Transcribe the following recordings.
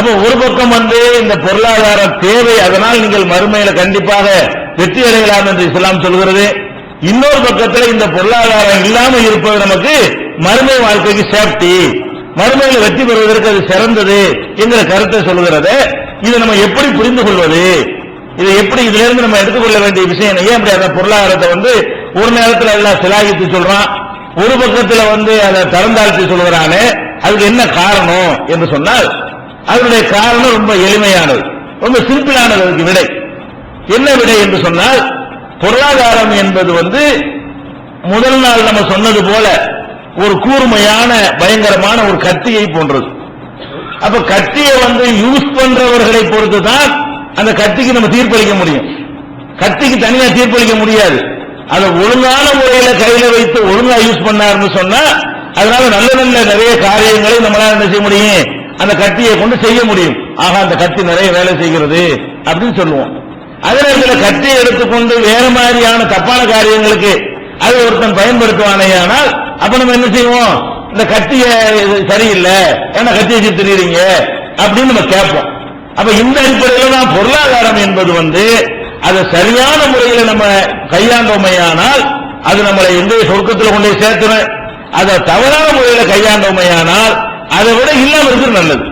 அப்ப ஒரு பக்கம் வந்து இந்த பொருளாதார தேவை அதனால் நீங்கள் மறுமையில கண்டிப்பாக வெற்றி அடையலாம் என்று இஸ்லாம் சொல்கிறது. இன்னொரு பக்கத்தில் இந்த பொருளாதாரம் இல்லாமல் இருப்பது நமக்கு மறுமை வாழ்க்கைக்கு சேஃப்டி மறுமையில வெற்றி பெறுவதற்கு அது சிறந்தது என்கிற கருத்தை சொல்கிறது இதை நம்ம எப்படி புரிந்து கொள்வது? இதை எப்படி இதுல இருந்து நம்ம எடுத்துக்கொள்ள வேண்டிய விஷயம் ஏன் அப்படி அந்த பொருளாதாரத்தை வந்து ஒரு நேரத்தில் எல்லாம் சிலாகித்து சொல்றான்? ஒரு பக்கத்துல வந்து அதை தரந்தாழ்த்தி சொல்கிறானே அதுக்கு என்ன காரணம் என்று சொன்னால் அதனுடைய காரணம் ரொம்ப எளிமையானது. ரொம்ப சிம்பிளானது அதுக்கு விடை. என்ன விடை என்று சொன்னால் பொருளாதாரம் என்பது வந்து முதல் நாள் நம்ம சொன்னது போல ஒரு கூர்மையான பயங்கரமான ஒரு கத்தியை போன்றது. அப்ப கத்தியை வந்து யூஸ் பண்றவர்களை பொறுத்து தான் அந்த கத்திக்கு நம்ம தீர்ப்பளிக்க முடியும். கத்திக்கு தனியா தீர்ப்பளிக்க முடியாது. அதை ஒழுங்கான முறையில கையில வைத்து ஒழுங்கா யூஸ் பண்ணாருன்னு சொன்னா அதனால நல்ல நல்ல நிறைய காரியங்களை நம்மளால என்ன செய்ய முடியும்? அந்த கத்தியை கொண்டு செய்ய முடியும். ஆக அந்த கத்தி நிறைய வேலை செய்கிறது அப்படின்னு சொல்லுவோம். அதே நேரத்தில் கத்தியை எடுத்துக்கொண்டு வேற மாதிரியான தப்பான காரியங்களுக்கு அதை ஒருத்தன் பயன்படுத்துவானேயானால் அப்ப நம்ம என்ன செய்வோம்? இந்த கத்திய இது சரியில்லை. ஏன்னா கட்டியை வச்சு தெரியுறீங்க அப்படின்னு நம்ம கேட்போம். அப்ப இந்த அடிப்படையில் தான் பொருளாதாரம் என்பது வந்து அதை சரியான முறையில் நம்ம கையாண்டோமையானால் அது நம்மளை எந்த சொர்க்கத்தில் கொண்டு சேர்த்துவேன் அதை தவறான முறையில் கையாண்டோமையானால் அதை விட இல்லாம இருக்கிறது நல்லது.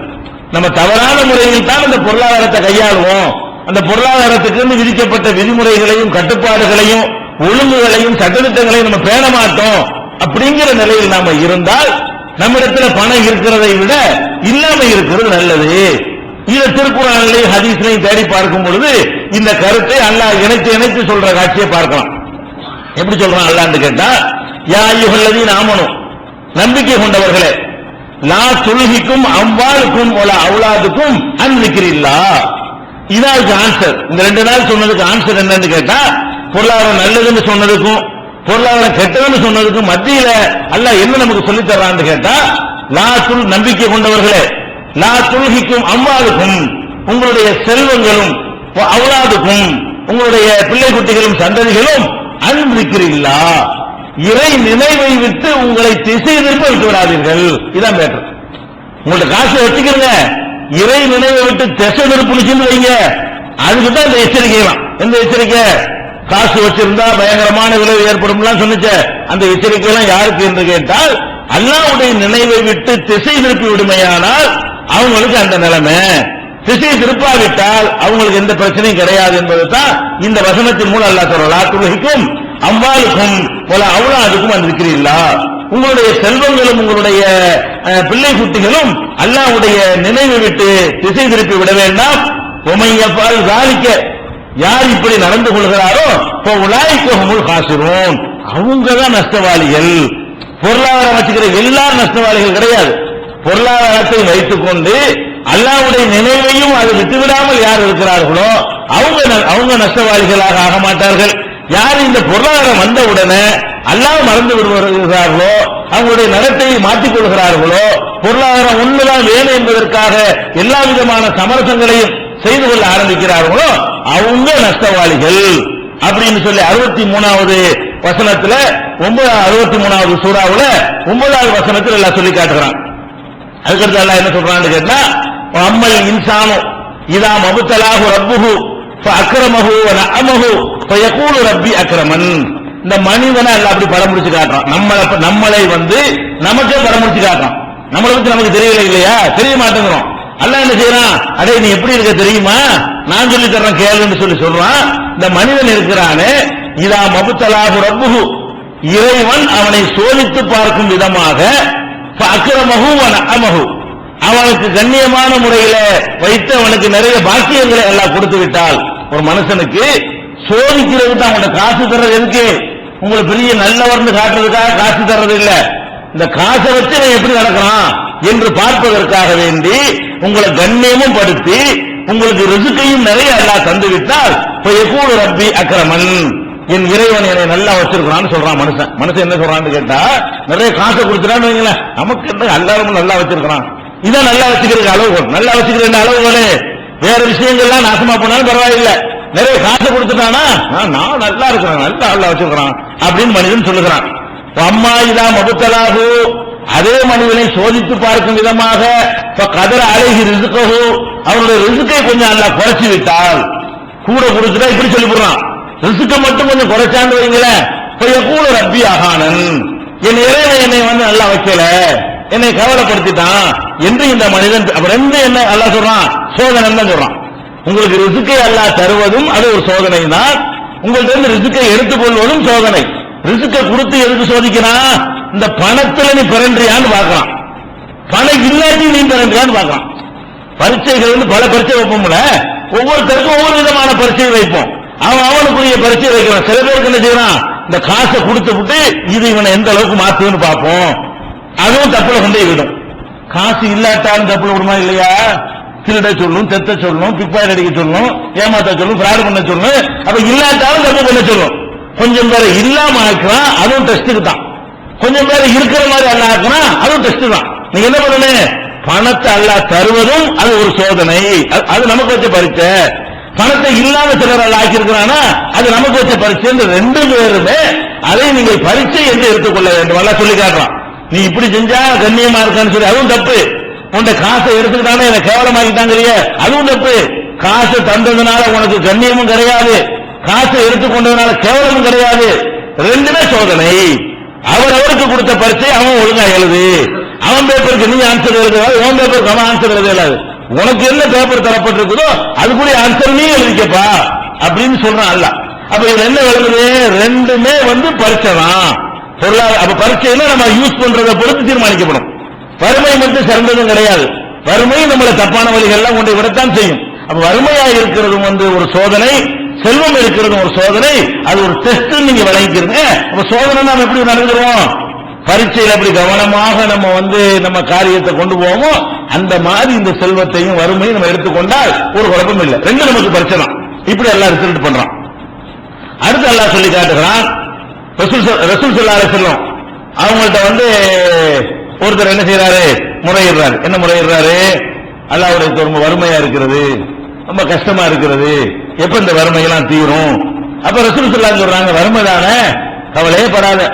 நம்ம தவறான முறையில் தான் அந்த பொருளாதாரத்தை கையாளுவோம். அந்த பொருளாதாரத்துக்கு விதிக்கப்பட்ட விதிமுறைகளையும் கட்டுப்பாடுகளையும் ஒழுங்குகளையும் சட்டத்திட்டங்களையும் நம்ம பேண மாட்டோம். அப்படிங்கிற நிலையில் நாம இருந்தால் நம்மிடத்துல பணம் இருக்கிறதை விட இல்லாம இருக்கிறது நல்லது. இதை திருக்குறளையும் ஹதீஸ்லையும் தேடி பார்க்கும் பொழுது இந்த கருத்தை அல்லாஹ் இணைத்து இணைத்து சொல்ற காட்சியை பார்க்கலாம். எப்படி சொல்றான் அல்லான்னு கேட்டா யா யுகல்லதி நாமனும் நம்பிக்கை கொண்டவர்களே லா துலகிக்கும் அவ்வாளுக்கும் ஒல அவுலாதுக்கும் அன்பிக்கிறில்லா இதான் ஆன்சர் இந்த ரெண்டு நாள் சொன்னதுக்கு ஆன்சர் என்னன்னு கேட்டா பொருளாதாரம் நல்லதுன்னு சொன்னதுக்கும் பொருளாதாரம் கெட்டதுன்னு சொன்னதுக்கும் மத்தியில அல்ல என்ன நமக்கு சொல்லித் தர்றான்னு கேட்டா லா துல் நம்பிக்கை கொண்டவர்களே லா துல்கிக்கும் அம்மாளுக்கும் உங்களுடைய செல்வங்களும் அவுலாதுக்கும் உங்களுடைய பிள்ளை குட்டிகளும் சந்ததிகளும் அன்பிக்கிறீர்களா இறை நினைவை விட்டு உங்களை திசை திருப்ப விட்டு விடாதீர்கள் இதான் பேட்டர். உங்கள்ட்ட காசு வச்சுக்கிறீங்க இறை நினைவை விட்டு திசை திருப்புன்னு வைங்க. அதுக்கு தான் இந்த எச்சரிக்கைலாம் எந்த எச்சரிக்கை? காசு வச்சிருந்தா பயங்கரமான விளைவு ஏற்படும் சொன்னிச்ச. அந்த எச்சரிக்கை எல்லாம் யாருக்கு என்று கேட்டால் அல்லாவுடைய நினைவை விட்டு திசை திருப்பி விடுமையானால் அவங்களுக்கு அந்த நிலைமை. திசை திருப்பாவிட்டால் அவங்களுக்கு எந்த பிரச்சனையும் கிடையாது என்பது தான் இந்த வசனத்தின் மூலம் அல்லா சொல்றா துலகிக்கும் அம்பாளுக்கும் போல அவுலாதுக்கும் வந்திருக்கிறீர்களா? உங்களுடைய செல்வங்களும் உங்களுடைய பிள்ளை குட்டிகளும் அல்லாவுடைய நினைவை விட்டு திசை திருப்பி விட வேண்டாம். உமையப்பால் சாதிக்க யார் இப்படி நடந்து கொள்கிறாரோ இப்போ உலாய்க்கமுல் காசிரும் அவங்க தான் நஷ்டவாளிகள். பொருளாதாரம் வச்சுக்கிற எல்லாரும் நஷ்டவாளிகள் கிடையாது. பொருளாதாரத்தை வைத்துக் கொண்டு அல்லாவுடைய நினைவையும் அது விட்டுவிடாமல் யார் இருக்கிறார்களோ அவங்க ந- அவங்க நஷ்டவாளிகளாக ஆக மாட்டார்கள். யார் இந்த பொருளாதாரம் வந்த உடனே அல்லாஹ் மறந்து விடுகிறார்களோ அவங்களுடைய நடத்தையை மாற்றிக் கொள்கிறார்களோ பொருளாதாரம் உண்மைதான் வேணும் என்பதற்காக எல்லா விதமான சமரசங்களையும் செய்து கொள்ள ஆரம்பிக்கிறார்களோ அவங்க நஷ்டவாளிகள். அப்படின்னு சொல்லி அறுபத்தி மூணாவது வசனத்துல ஒன்பதாவது அறுபத்தி மூணாவது சூறாவுல ஒன்பதாவது வசனத்தில் எல்லாம் சொல்லி காட்டுகிறான். அதுக்கடுத்து எல்லாம் என்ன சொல்றான்னு கேட்டா அம்மல் இன்சானு இதா மபுத்தலாகு ரப்புகு அக்கிரமஹு அமகு யகூலு ரப்பி அக்கிரமன் இந்த மனிதனை எல்லாம் அப்படி படம் முடிச்சு காட்டுறான். நம்மளை நம்மளை வந்து நமக்கே படம் முடிச்சு காட்டுறான். நம்மளை பத்தி நமக்கு தெரியல இல்லையா? தெரிய மாட்டேங்கிறோம். அல்ல என்ன செய்யறான் அடே நீ எப்படி இருக்க தெரியுமா? நான் சொல்லி தர்றேன் கேளுன்னு சொல்லி சொல்றான். இந்த மனிதன் இருக்கிறானே இதா மபுத்தலாகு ரப்புஹு. இறைவன் அவனை சோதித்து பார்க்கும் விதமாக அக்கிரமகு அமகு அவனுக்கு கண்ணியமான முறையில வைத்து அவனுக்கு நிறைய பாக்கியங்களை எல்லாம் கொடுத்து விட்டால் ஒரு மனுஷனுக்கு சோதிக்கிறது தான் அவன்கிட்ட காசு தர்றது எதுக்கு? உங்களை பெரிய நல்லவர்னு காட்டுறதுக்காக காசு தர்றது இல்ல. இந்த காசை வச்சு நான் எப்படி நடக்கிறான் என்று பார்ப்பதற்காக வேண்டி உங்களை கண்ணியமும் படுத்தி உங்களுக்கு ரிசுக்கையும் நிறைய எல்லாம் தந்து விட்டால் எப்போது ரப்பி அக்கிரமன் என் இறைவன் என்னை நல்லா வச்சிருக்கிறான்னு சொல்றான் மனுஷன். மனுஷன் என்ன சொல்றான்னு கேட்டா நிறைய காசை கொடுத்துறான்னு வைங்களேன். நமக்கு என்ன எல்லாரும் நல்லா வச்சிருக்கிறான். இதான் நல்லா வச்சுக்கிறதுக்கு அளவுகள் நல்லா வச்சுக்கிற அளவுகோல்? வேற விஷயங்கள்லாம் நாசமா போனாலும் பரவாயில்லை. நிறைய காசு கொடுத்துட்டானா? நான் நல்லா இருக்கிறேன் நல்லா நல்லா வச்சிருக்கிறான் அப்படின்னு மனிதன் சொல்லுகிறான். அம்மா இதா மபுத்தலாகு. அதே மனிதனை சோதித்து பார்க்கும் விதமாக கதற அழகி ரிசுக்கோ அவனுடைய ரிசுக்கை கொஞ்சம் நல்லா குறைச்சி விட்டால் கூட கொடுத்துட்டா இப்படி சொல்லி போடுறான் ரிசுக்கை மட்டும் கொஞ்சம் குறைச்சான்னு வைங்களேன். கூட ரப்பி ஆகானன். என் இறைவன் என்னை வந்து நல்லா வைக்கல. என்னை கவலைப்படுத்திட்டான். என்று இந்த மனிதன் அப்ப ரெண்டு என்ன நல்லா சொல்றான்? சோதனை தான் சொல்றான். உங்களுக்கு ரிசுக்கை அல்லா தருவதும் அது ஒரு சோதனை தான் உங்கள்ட்ட இருந்து ரிசுக்கை எடுத்துக்கொள்வதும் சோதனை. ரிசுக்கை கொடுத்து எதுக்கு சோதிக்கிறான் இந்த பணத்துல நீ பிறன்றியான்னு பார்க்கலாம் பணம் இல்லாட்டி நீ பிறன்றியான்னு பார்க்கலாம் பரீட்சைகள் வந்து பல பரீட்சை வைப்போம்ல? ஒவ்வொருத்தருக்கும் ஒவ்வொரு விதமான பரீட்சை வைப்போம். அவன் அவனுக்குரிய பரீட்சை வைக்கிறான். சில பேருக்கு என்ன செய்யறான்? இந்த காசை கொடுத்து விட்டு இது இவனை எந்த அளவுக்கு மாத்துன்னு பார்ப்போம். அதுவும் தப்புல கொண்டே விடும் காசு இல்லாட்டாலும் தப்புல விடுமா இல்லையா? திருட சொல்லும் தெத்த சொல்லணும் பிக்பாய் அடிக்க சொல்லணும் ஏமாத்த சொல்லணும் ஃப்ராட் பண்ண சொல்லணும் அப்ப இல்லாட்டாலும் தப்பு பண்ண சொல்லும் கொஞ்சம் பேரை இல்லாம ஆக்கலாம் அதுவும் டெஸ்ட்டுக்கு தான். கொஞ்சம் பேர் இருக்கிற மாதிரி அல்ல ஆக்குறான் அதுவும் டெஸ்ட் தான். நீங்க என்ன பண்ணணும்? பணத்தை அல்ல தருவதும் அது ஒரு சோதனை. அது- அது நமக்கு வச்ச பரீட்சை. பணத்தை இல்லாத சிலர் அல்ல ஆக்கியிருக்கிறானா? அது நமக்கு வச்ச பரீட்சை ரெண்டு பேருமே அதை நீங்கள் பரீட்சை என்று எடுத்துக்கொள்ள வேண்டும். அல்ல சொல்லி காட்டுறான். நீ இப்படி செஞ்சா கண்ணியமா இருக்கான்னு சொல்லி அதுவும் தப்பு. உன்ட காசை எடுத்துக்கிட்டானே என்ன கேவலமாக்கிட்டாங்கறிய. அதுவும் தப்பு காசை தந்ததுனால உனக்கு கண்ணியமும் கிடையாது. காசை எடுத்துக்கொண்டதுனால கேவலமும் கிடையாது. ரெண்டுமே சோதனை. அவர் அவருக்கு கொடுத்த பரிசை அவன் ஒழுங்கா எழுது. அவன் பேப்பருக்கு நீ ஆன்சர் எழுதுவாது உன் பேப்பருக்கு அவன் ஆன்சர் எழுத இல்லாது உனக்கு என்ன பேப்பர் தரப்பட்டிருக்குதோ அதுக்குரிய ஆன்சர் நீ எழுதிக்கப்பா அப்படின்னு சொல்றான் அல்ல. அப்ப இதுல என்ன விளங்குது ரெண்டுமே வந்து பரிசை தான். பொருளாதார அப்ப பரீட்சையில நம்ம யூஸ் பண்றதை பொறுத்து தீர்மானிக்கப்படும். வறுமை மட்டும் சிறந்ததும் கிடையாது. வறுமை நம்மளை தப்பான வழிகள்லாம் கொண்டு விடத்தான் செய்யும். அப்ப வறுமையா இருக்கிறதும் வந்து ஒரு சோதனை செல்வம் இருக்கிறதும் ஒரு சோதனை அது ஒரு டெஸ்ட் நீங்க விளங்கிக்கிறீங்க. அப்ப சோதனை நாம எப்படி நடந்துருவோம்? பரீட்சையில் அப்படி கவனமாக நம்ம வந்து நம்ம காரியத்தை கொண்டு போவோமோ அந்த மாதிரி இந்த செல்வத்தையும் வறுமையும் நம்ம எடுத்துக்கொண்டால் ஒரு குழப்பம் இல்லை. ரெண்டு நமக்கு பிரச்சனை. இப்படி எல்லாம் ரிசல்ட் பண்றான். அடுத்து எல்லாம் சொல்லி காட்டுகிறான். ரசூல் ரசூல் சொல்லாத செல்லும் அவங்கள்ட்ட வந்து ஒருத்தர் என்ன செய்யறாரு முறையிடுறாரு. என்ன முறையிடுறாரு? அல்லாவுடைய ரொம்ப வறுமையா இருக்கிறது. ரொம்ப கஷ்டமா இருக்கிறது. எப்ப இந்த வறுமையெல்லாம் தீரும்? அப்ப ரசூல் சொல்றாங்க வறுமை தானே? கவலையே படாத.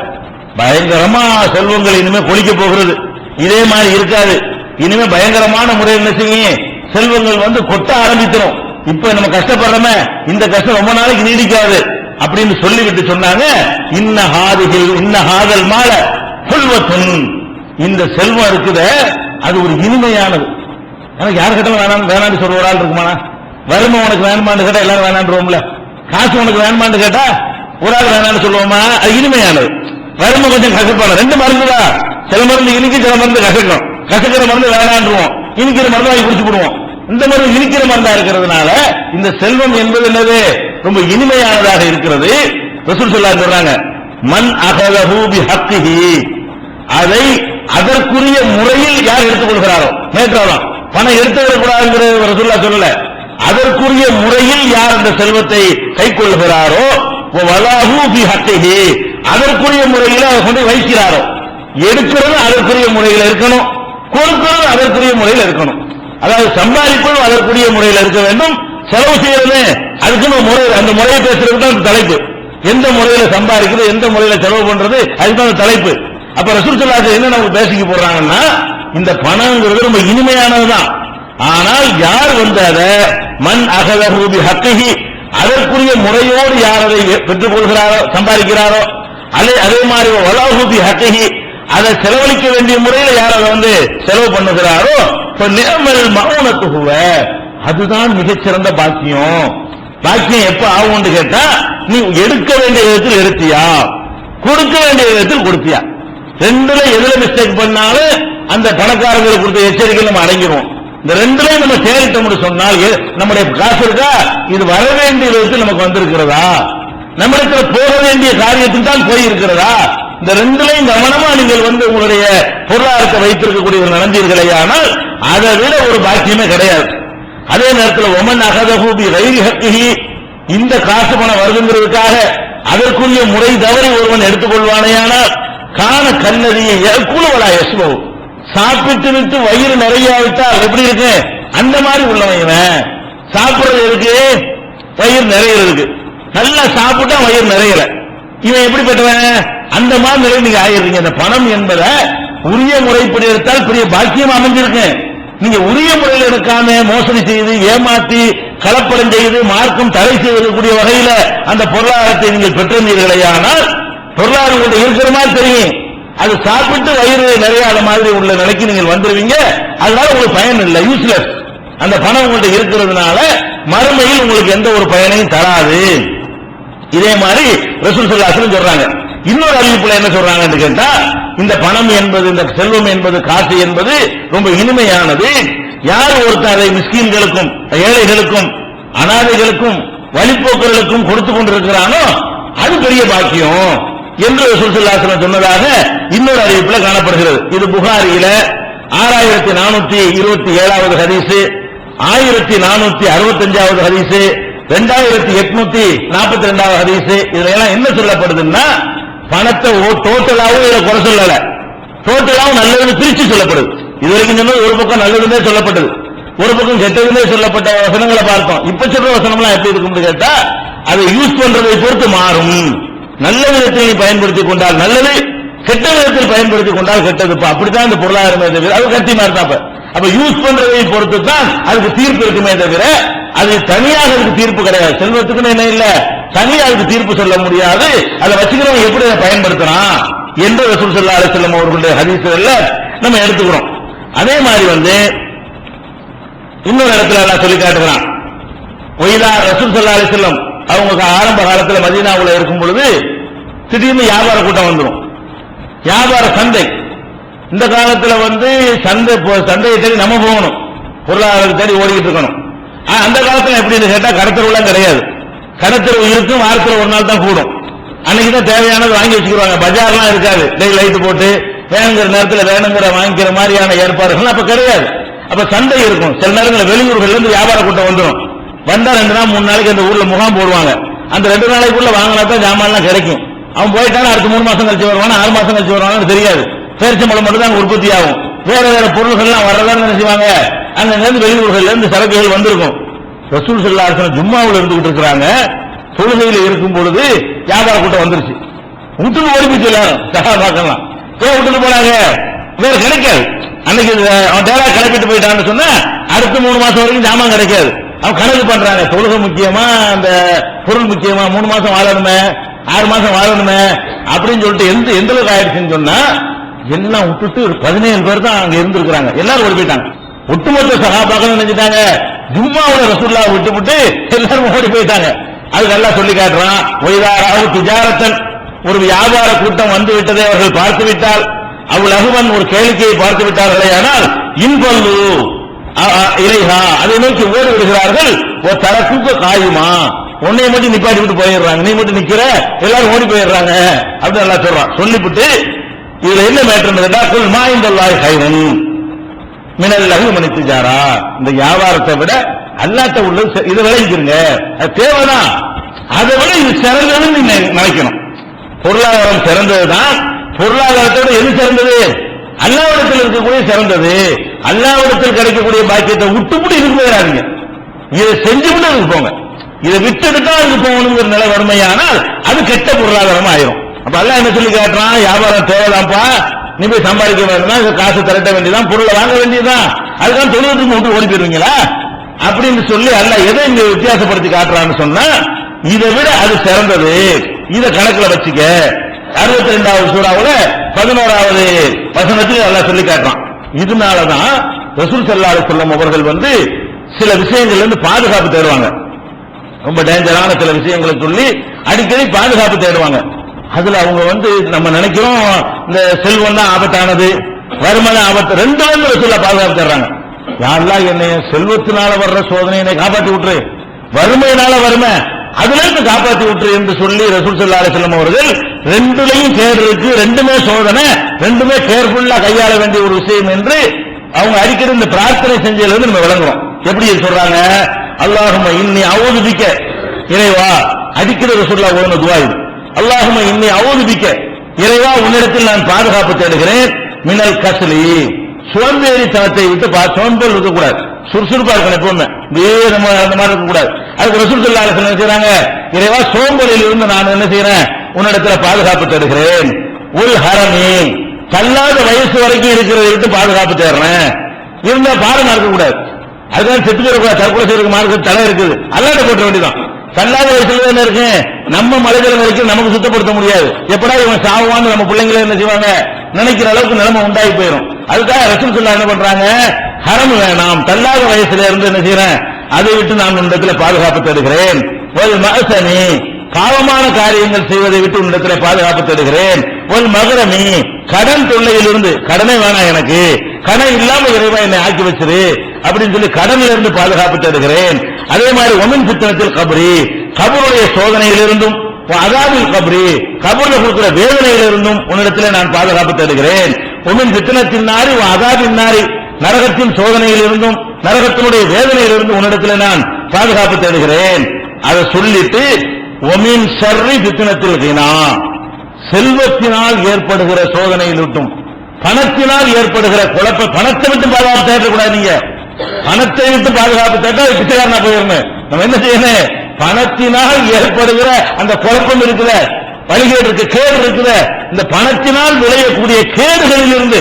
பயங்கரமா செல்வங்கள் இனிமே பொழிக்க போகிறது. இதே மாதிரி இருக்காது. இனிமே பயங்கரமான முறை என்ன செய்யும் செல்வங்கள் வந்து கொட்ட ஆரம்பிச்சிடும் இப்ப நம்ம கஷ்டப்படுறோமே இந்த கஷ்டம் ரொம்ப நாளைக்கு நீடிக்காது அப்படின்னு சொல்லிவிட்டு சொன்னாங்க இன்ன ஹாதிகள் இன்ன ஹாதல் மாலை புல்வத்துன் இந்த செல்வம் இருக்குதே அது ஒரு இனிமையானது. எனக்கு யார் கிட்ட வேணாம் வேணான்னு சொல்ற ஒரு ஆள் இருக்குமாண்ணா? வறுமை உனக்கு வேணுமான்னு கேட்டா எல்லாரும் வேணான்றோம்ல. காசு உனக்கு வேணுமான்னு கேட்டா ஒரு ஆள் வேணான்னு சொல்லுவோமா? அது இனிமையானது. வறுமை கொஞ்சம் கசப்பான ரெண்டு மருந்துடா சில மருந்து இனிக்கு சில மருந்து கசக்கும். கசக்கிற மருந்து வேணான்றுவோம். இனிக்கிற மருந்து வாங்கி குடிச்சு போடுவோம். இந்த மருந்து இனிக்கிற மருந்தா இருக்கிறதுனால இந்த செல்வம் என்பது என்னது? ரொம்ப இனிமையானதாக இருக்கிறது. ரசூல் ஸல்லல்லாஹு சொல்றாங்க மண் அகலஹு பி அதை அதற்குரிய முறையில் யார் எடுத்துக்கொள்கிறாரோ நேற்றாலும் பணம் எடுத்துவிடக்கூடாதுங்கிற ரசூல்லா சொல்லல. அதற்குரிய முறையில் யார் அந்த செல்வத்தை கை கொள்கிறாரோ? அதற்குரிய முறையில் அதை கொண்டு வைக்கிறாரோ? எடுக்கிறது அதற்குரிய முறையில் இருக்கணும். கொடுக்கிறது அதற்குரிய முறையில் இருக்கணும். அதாவது சம்பாதிப்பதும் அதற்குரிய முறையில் இருக்க வேண்டும். செலவு செய்யறது அதுக்குன்னு முறை அந்த முறையை பேசுறது தான் அந்த தலைப்பு. எந்த முறையில சம்பாதிக்கிறது எந்த முறையில செலவு பண்றது அதுதான் அந்த தலைப்பு. அப்ப ரசூல் என்ன நம்ம பேசிக்க போடுறாங்கன்னா இந்த பணங்கிறது ரொம்ப இனிமையானதுதான். ஆனால் யார் வந்து அதை? மண் அகதூபி ஹக்கஹி அதற்குரிய முறையோடு யார் அதை பெற்றுக் கொள்கிறாரோ சம்பாதிக்கிறாரோ? அதே அதே மாதிரி வலாஹூபி ஹக்கஹி அதை செலவழிக்க வேண்டிய முறையில் யார் அதை வந்து செலவு பண்ணுகிறாரோ? இப்ப நிலமல் மௌனத்துகுவ அதுதான் மிகச்சிறந்த பாக்கியம். பாக்கியம் எப்ப ஆகும்னு கேட்டா நீ எடுக்க வேண்டிய விதத்தில் எடுத்தியா? கொடுக்க வேண்டிய விதத்தில் கொடுத்தியா? ரெண்டுல எதுல மிஸ்டேக் பண்ணாலும் அந்த பணக்காரங்களுக்கு கொடுத்த எச்சரிக்கை நம்ம அடங்கிடுவோம். இந்த ரெண்டுலையும் நம்ம தேடிட்டோம்னு சொன்னால் நம்முடைய காசு இருக்கா? இது வர வேண்டிய விதத்தில் நமக்கு வந்திருக்கிறதா? நம்மளுக்கு போக வேண்டிய காரியத்தில் தான் போய் இருக்கிறதா இந்த ரெண்டுலையும் கவனமா நீங்கள் வந்து உங்களுடைய பொருளாதாரத்தை வைத்திருக்கக்கூடியவர் நடந்தீர்களே ஆனால் அதை விட ஒரு பாக்கியமே கிடையாது. அதே நேரத்தில் ஒமன் அகதகூபி ரயில் ஹக்கிஹி இந்த காசு பணம் வருதுங்கிறதுக்காக அதற்குரிய முறை தவறி ஒருவன் எடுத்துக்கொள்வானேயானால் காண கண்ணதியை குழுவலா யசுபவு சாப்பிட்டு விட்டு வயிறு நிறையாவிட்டால் எப்படி இருக்கு? அந்த மாதிரி உள்ளவன் இவன். சாப்பிடுறது இருக்கு வயிறு நிறையிறதுக்கு. நல்லா சாப்பிட்டா வயிறு நிறையல. இவன் எப்படிப்பட்டவன் அந்த மாதிரி நிலை நீங்க ஆயிருக்கீங்க இந்த பணம் என்பதை உரிய முறைப்படி எடுத்தால் பெரிய பாக்கியம் அமைஞ்சிருக்கு. நீங்க உரிய முறையில் எடுக்காம மோசடி செய்து ஏமாத்தி கலப்படம் செய்து மார்க்கம் தடை செய்யக்கூடிய வகையில அந்த பொருளாதாரத்தை நீங்கள் பெற்றிருந்தீர்களேயானால் பொருளாதாரம் உங்கள்ட்ட இருக்கிற மாதிரி தெரியும். அது சாப்பிட்டு வயிறு நிறையாத மாதிரி உள்ள நிலைக்கு நீங்கள் வந்துருவீங்க. அதனால உங்களுக்கு பயன் இல்லை யூஸ்லெஸ் அந்த பணம் உங்கள்ட்ட இருக்கிறதுனால மறுமையில் உங்களுக்கு எந்த ஒரு பயனையும் தராது. இதே மாதிரி ரசூல் சல்லாசலம் சொல்றாங்க. இன்னொரு அறிவிப்புல என்ன சொல்றாங்கன்னு கேட்டா இந்த பணம் என்பது இந்த செல்வம் என்பது காசு என்பது ரொம்ப இனிமையானது. யார் ஒருத்தர் அதை மிஸ்கீன்களுக்கும் ஏழைகளுக்கும் அனாதைகளுக்கும் வழிப்போக்கர்களுக்கும் கொடுத்து கொண்டிருக்கிறானோ அது பெரிய பாக்கியம். என்று ரசூல் சொன்னதாக இன்னொரு அறிவிப்பில் காணப்படுகிறது. இது புகாரியில ஆறாயிரத்தி நானூத்தி இருபத்தி ஏழாவது ஹதீசு ஆயிரத்தி நானூத்தி அறுபத்தஞ்சாவது ஹதீசு ரெண்டாயிரத்தி எட்நூத்தி நாற்பத்தி ரெண்டாவது ஹதீசு இதுல எல்லாம் என்ன சொல்லப்படுதுன்னா பணத்தை டோட்டலாவும் இதை குறை சொல்லல. டோட்டலாவும் நல்லதுன்னு பிரிச்சு சொல்லப்படுது. இது வரைக்கும் சொன்னது ஒரு பக்கம் நல்லதுன்னே சொல்லப்பட்டது. ஒரு பக்கம் கெட்டதுன்னே சொல்லப்பட்ட வசனங்களை பார்த்தோம். இப்ப சொல்ற வசனம்லாம் எப்படி இருக்கும்னு கேட்டா அதை யூஸ் பண்றதை பொறுத்து மாறும். நல்ல விதத்தில் நீ பயன்படுத்திக் கொண்டால் நல்லது கெட்ட விதத்தில் பயன்படுத்திக் கொண்டால் கெட்டது. அப்படித்தான் இந்த பொருளாதாரமே தவிர அது கட்டி மாதிரி தான் அப்ப யூஸ் பண்றதை பொறுத்து தான் அதுக்கு தீர்ப்பு இருக்குமே தவிர அது தனியாக அதுக்கு தீர்ப்பு கிடையாது. செல்வத்துக்குன்னு என்ன இல்ல? தனியாக அதுக்கு தீர்ப்பு சொல்ல முடியாது. அதை வச்சுக்கிறவங்க எப்படி அதை பயன்படுத்தலாம் என்ற ரசூல் செல்லா அலிசல்லம் அவர்களுடைய ஹதீசுகள்ல நம்ம எடுத்துக்கிறோம். அதே மாதிரி வந்து இன்னொரு இடத்துல எல்லாம் சொல்லி காட்டுகிறான். ஒய்தா ரசூல் செல்லா அலிசல்லம் அவங்க ஆரம்ப காலத்தில் மதீனாவில் இருக்கும் பொழுது திடீர்னு வியாபார கூட்டம் வந்துடும் வியாபார சந்தை. இந்த காலத்தில் வந்து சந்தை சந்தையை தேடி நம்ம போகணும். பொருளாதாரத்தை தேடி ஓடிக்கிட்டு இருக்கணும். அந்த காலத்தில் எப்படின்னு கேட்டால் கடத்தருவெல்லாம் கிடையாது. கடத்தருவு இருக்கும் வாரத்தில் ஒரு நாள் தான் கூடும். அன்னைக்கு தான் தேவையானது வாங்கி வச்சுக்கிடுவாங்க. பஜார்லாம் இருக்காது. டெய்லி லைட் போட்டு வேணுங்கிற நேரத்தில் வேணுங்கிற வாங்கிக்கிற மாதிரியான ஏற்பாடுகள் அப்ப கிடையாது. அப்ப சந்தை இருக்கும். சில நேரங்களில் வெளியூர்கள்ல இருந்து வியாபார கூட்டம் வந்துடும் வந்தா ரெண்டு நாள் மூணு நாளைக்கு அந்த ஊர்ல முகாம் போடுவாங்க. அந்த ரெண்டு நாளைக்குள்ள வாங்கினா தான் ஜாமான்லாம் கிடைக்கும். அவன் போயிட்டானா அடுத்த மூணு மாசம் கழிச்சு வருவானா ஆறு மாசம் கழிச்சு வருவானு தெரியாது. பேரிச்சம்பழம் மட்டும் தான் உற்பத்தி ஆகும் வேற வேற பொருள்கள்லாம் வர்றதா நினைச்சுவாங்க அங்க இருந்து வெளியூர்கள்ல இருந்து சரக்குகள் வந்திருக்கும். ரசூல் சல்லா ஜும்மாவில் இருந்துகிட்டு இருக்கிறாங்க. தொழுகையில் இருக்கும் பொழுது வியாபார கூட்டம் வந்துருச்சு. விட்டுட்டு ஓடி போச்சு எல்லாரும். சகாபாக்கலாம் ஏன் விட்டுட்டு போனாங்க? வேற கிடைக்காது. அன்னைக்கு அவன் டேரா கிளப்பிட்டு போயிட்டான்னு சொன்னா அடுத்த மூணு மாசம் வரைக்கும் ஜாமான் கிடைக்காது. அவன் கணக்கு பண்றாங்க. தொழுகை முக்கியமா அந்த பொருள் முக்கியமா மூணு மாசம் வாழணுமே ஆறு மாசம் வாழணுமே அப்படின்னு சொல்லிட்டு எந்த எந்த அளவுக்கு ஆயிடுச்சுன்னு சொன்னா எல்லாம் விட்டுட்டு ஒரு பதினேழு பேர் தான் அங்க இருந்திருக்கிறாங்க. எல்லாரும் ஓடி போயிட்டாங்க. ஒட்டுமொத்த சகாபாக்கள் நினைச்சிட்டாங்க ஜும்மாவோட ரசூல்லா விட்டுவிட்டு எல்லாரும் ஓடி போயிட்டாங்க. அது நல்லா சொல்லி காட்டுறான். ஒய்தாராவு துஜாரத்தன். ஒரு வியாபார கூட்டம் வந்து விட்டதை அவர்கள் பார்த்து விட்டால் அவள் அகுவன் ஒரு கேளிக்கையை பார்த்து விட்டார்களே. ஆனால் இன்பல்லு. இலைஹா. அதை நோக்கி ஓடி விடுகிறார்கள் ஒரு தரக்குக்கு காயுமா? உன்னை மட்டும் நிப்பாட்டி விட்டு போயிடுறாங்க. நீ மட்டும் நிக்கிற. எல்லாரும் ஓடி போயிடுறாங்க. அப்படின்னு நல்லா சொல்றான். சொல்லிவிட்டு இதுல என்ன மேட்டர் கேட்டா குல் மாய்ந்தல்லாய் கைரன். மினல் லகு மணித்துஜாரா இந்த வியாபாரத்தை விட அல்லாட்ட உள்ள இது இதை விளைவிக்கிறங்க. அது தேவைதான். அதை விட இது சிறந்ததுன்னு நீங்க நினைக்கணும். பொருளாதாரம் சிறந்ததுதான். பொருளாதாரத்தோட எது சிறந்தது? அல்லாவிடத்தில் இருக்கக்கூடிய சிறந்தது. அல்லாவிடத்தில் கிடைக்கக்கூடிய பாக்கியத்தை கூட இதுக்கு போயிடாதீங்க. இதை செஞ்சுவிட்டு அதுக்கு போங்க. இதை விட்டுட்டு அதுக்கு போகணுங்கிற நிலை வறுமையானால் அது கெட்ட பொருளாதாரம் ஆயிரும். அப்ப அல்லாஹ் என்ன சொல்லி காட்டுறான்? வியாபாரம் தேவைதான்ப்பா நீ போய் சம்பாதிக்க வேண்டும்னா காசு திரட்ட வேண்டியதான் பொருளை வாங்க வேண்டியதுதான். அதுதான் தொழிலுக்கு மட்டும் ஓடி போயிருவீங்களா அப்படின்னு சொல்லி அல்ல எதை இங்க வித்தியாசப்படுத்தி காட்டுறான்னு சொன்னா இதை விட அது சிறந்தது. இதை கணக்குல வச்சுக்க. அறுபத்தி ரெண்டாவது சூறாவில் பதினோராவது வசனத்தில் நல்லா சொல்லி காட்டுறான். இதனாலதான் ரசூல் செல்லாத அலைஹி அவர்கள் வந்து சில விஷயங்கள்ல இருந்து பாதுகாப்பு தேடுவாங்க. ரொம்ப டேஞ்சரான சில விஷயங்களை சொல்லி அடிக்கடி பாதுகாப்பு தேடுவாங்க. அதுல அவங்க வந்து நம்ம நினைக்கிறோம் இந்த செல்வம் தான் ஆபத்தானது வறுமை தான் ஆபத்து ரெண்டு வந்து ரசூல்லா பாதுகாப்பு தேடுறாங்க. யாரெல்லாம் என்னை செல்வத்தினால வர்ற சோதனை என்னை காப்பாற்றி விட்டுரு. வறுமையினால வறுமை. அதுல இருந்து காப்பாத்தி விட்டுரு என்று சொல்லி ரசூல் ஸல்லல்லாஹு அலைஹி அவர்கள் ரெண்டுலையும் கேடு இருக்கு ரெண்டுமே சோதனை ரெண்டுமே கேர்ஃபுல்லா கையாள வேண்டிய ஒரு விஷயம் என்று அவங்க அடிக்கடி இந்த பிரார்த்தனை செஞ்சதுல இருந்து நம்ம விளங்குறோம். எப்படி சொல்றாங்க? அல்லாஹும இன்னி அவதுபிக்க இறைவா அடிக்கிற ரசூல்லா ஒன்று துவா இது. அல்லாஹும இன்னி அவதுபிக்க இறைவா உன்னிடத்தில் நான் பாதுகாப்பு தேடுகிறேன். மினல் கஸ்லி. சோம்பேறித்தனத்தை விட்டு பா இருக்கக்கூடாது. சுறுசுறுப்பா இருக்கணும் எப்பவுமே. வேறு அந்த மாதிரி இருக்கக்கூடாது. அதுக்கு ரசூல் ஸல்லல்லாஹு அலைஹி வஸல்லம் இறைவா சோம்பலில் இருந்து நான் என்ன செய்யறேன் உன்னிடத்துல பாதுகாப்பு தேடுகிறேன் உல் ஹரமே. தள்ளாத வயசு வரைக்கும் இருக்கிறத விட்டு பாதுகாப்பு தேடுறேன் இருந்தா பாடம் நடக்கக்கூடாது அதுதான் செத்து கூடாது தற்கொலை செய்யறதுக்கு மார்க்க தலை இருக்குது. அல்லாட்ட போட்ட வேண்டியதான் தள்ளாத வயசுல என்ன இருக்கு நம்ம மலைகள் வரைக்கும் நமக்கு சுத்தப்படுத்த முடியாது. எப்படா இவன் சாவான்னு நம்ம பிள்ளைங்கள என்ன செய்வாங்க? நினைக்கிற அளவுக்கு நிலைமை உண்டாகி போயிடும் அதுக்காக ரசூல் சொல்லா என்ன பண்றாங்க? ஹரம் வேணாம். தள்ளாத வயசுல இருந்து என்ன செய்யறேன் அதை விட்டு நான் இடத்துல பாதுகாப்பு தருகிறேன் ஒரு மகசனி பாவமான காரியங்கள் செய்வதை விட்டு உன்னிடத்தில் பாதுகாப்பு தருகிறேன் ஒரு மகரமி கடன் தொல்லையிலிருந்து கடனே வேணாம் எனக்கு. கடன் இல்லாம இறைவா என்னை ஆக்கி வச்சிரு. அப்படின்னு சொல்லி கடன்ல இருந்து பாதுகாப்பு தருகிறேன் அதே மாதிரி ஒமின் சித்தனத்தில் கபரி கபருடைய சோதனையிலிருந்தும் அதாவில் கபரி கபூர்ல கொடுக்கிற வேதனையிலிருந்தும் உன்னிடத்துல நான் பாதுகாப்பு தருகிறேன் ஒமின் சித்தனத்தின் நாரி அதாவின் நாரி நரகத்தின் சோதனையிலிருந்தும் நரகத்தினுடைய வேதனையிலிருந்து உன்னிடத்தில் நான் பாதுகாப்பு தேடுகிறேன். அதை சொல்லிட்டு ஒமின் ஷர்ரி பித்தினத்தில் வீணா செல்வத்தினால் ஏற்படுகிற சோதனையிலிட்டும் பணத்தினால் ஏற்படுகிற குழப்ப பணத்தை விட்டு பாதுகாப்பு தேடக்கூடாது நீங்க. பணத்தை விட்டு பாதுகாப்பு தேட்டா அது பிச்சைக்காரனா போயிடணும். நம்ம என்ன செய்யணும்? பணத்தினால் ஏற்படுகிற அந்த குழப்பம் இருக்குத வழிகேடு இருக்கு கேடு இருக்குத இந்த பணத்தினால் விளையக்கூடிய கேடுகளில் இருந்து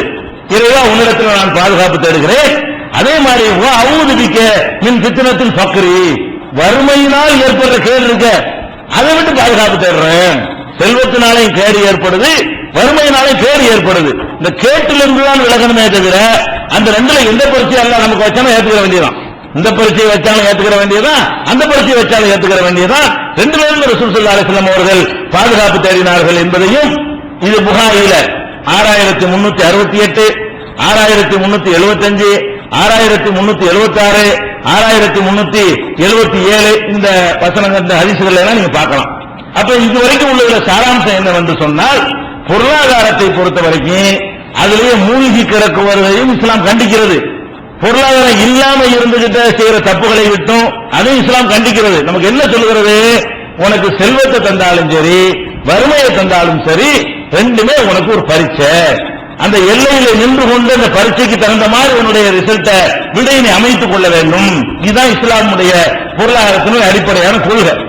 இறைவா உன்னிடத்தில் நான் பாதுகாப்பு தேடுகிறேன். அதே மாதிரி அவுதுபிக்க மின் சித்தனத்தில் பக்கரி வறுமையினால் ஏற்படுற கேடு இருக்க அதை விட்டு பாதுகாப்பு தேடுறேன். செல்வத்தினாலையும் கேடு ஏற்படுது வறுமையினாலே கேடு ஏற்படுது. இந்த கேட்டிலிருந்து தான் விலகணுமே தவிர அந்த ரெண்டுல எந்த பரிச்சை எல்லாம் நமக்கு வச்சாலும் ஏற்றுக்கிற வேண்டியதான் இந்த பரிச்சை வச்சாலும் ஏற்றுக்கிற வேண்டியதான் அந்த பரிச்சை வச்சாலும் ஏற்றுக்கிற வேண்டியதான் ரெண்டு பேரும் ரசூல் சல்லா அலிஸ்லாம் அவர்கள் பாதுகாப்பு தேடினார்கள் என்பதையும் இது புகாரியில ஆறாயிரத்தி முன்னூத்தி அறுபத்தி எட்டு ஆறாயிரத்தி முன்னூத்தி எழுபத்தி அஞ்சு ஆறாயிரத்தி முன்னூத்தி எழுபத்தி ஆறு ஆறாயிரத்தி முன்னூத்தி எழுபத்தி ஏழு இந்த வசனங்கள் இந்த ஹரிசுகள் எல்லாம் நீங்க பார்க்கலாம். அப்ப இது வரைக்கும் உள்ள சாராம்சம் என்னவென்று சொன்னால் பொருளாதாரத்தை பொறுத்த வரைக்கும் அதிலேயே மூழ்கி கிடக்குவதையும் இஸ்லாம் கண்டிக்கிறது. பொருளாதாரம் இல்லாம இருந்துகிட்ட செய்யற தப்புகளை விட்டும் அதையும் இஸ்லாம் கண்டிக்கிறது. நமக்கு என்ன சொல்கிறது உனக்கு செல்வத்தை தந்தாலும் சரி வறுமையை தந்தாலும் சரி ரெண்டுமே உனக்கு ஒரு பரீட்சை அந்த எல்லையில நின்று கொண்டு அந்த பரீட்சைக்கு தகுந்த மாதிரி உன்னுடைய ரிசல்ட்டை விடையினை அமைத்துக் கொள்ள வேண்டும். இதுதான் இஸ்லாமுடைய பொருளாதாரத்தினுடைய அடிப்படையான கொள்கை.